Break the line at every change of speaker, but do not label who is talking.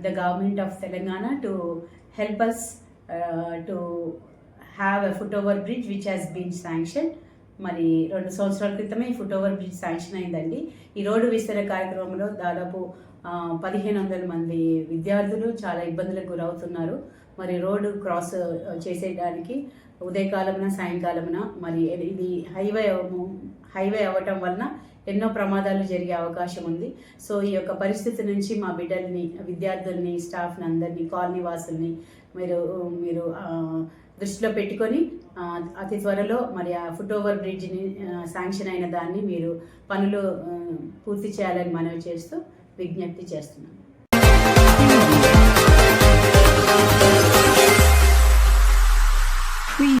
the government of Telangana to help us uh, to have a foot-over bridge which has been sanctioned. మరి రెండు సంవత్సరాల క్రితమే ఈ foot over bridge sanction అయిందండి ఈ రోడ్డు విస్తరణ కార్యక్రమంలో దాదాపు పదిహేను వందల మంది విద్యార్థులు చాలా ఇబ్బందులకు గురవుతున్నారు మరి రోడ్డు క్రాస్ చేసేయడానికి ఉదయకాలమున సాయంకాలమున మరి ఇది హైవే హైవే అవ్వటం వలన ఎన్నో ప్రమాదాలు జరిగే అవకాశం ఉంది. సో ఈ యొక్క పరిస్థితి నుంచి మా బిడ్డల్ని విద్యార్థుల్ని స్టాఫ్ని అందరినీ కాలనీ వాసుల్ని మీరు మీరు దృష్టిలో పెట్టుకొని అతి త్వరలో మరి ఆ ఫుట్ ఓవర్ బ్రిడ్జ్ని శాంక్షన్ అయిన దాన్ని మీరు పనులు పూర్తి చేయాలని మనవి చేస్తూ విజ్ఞప్తి చేస్తున్నాను.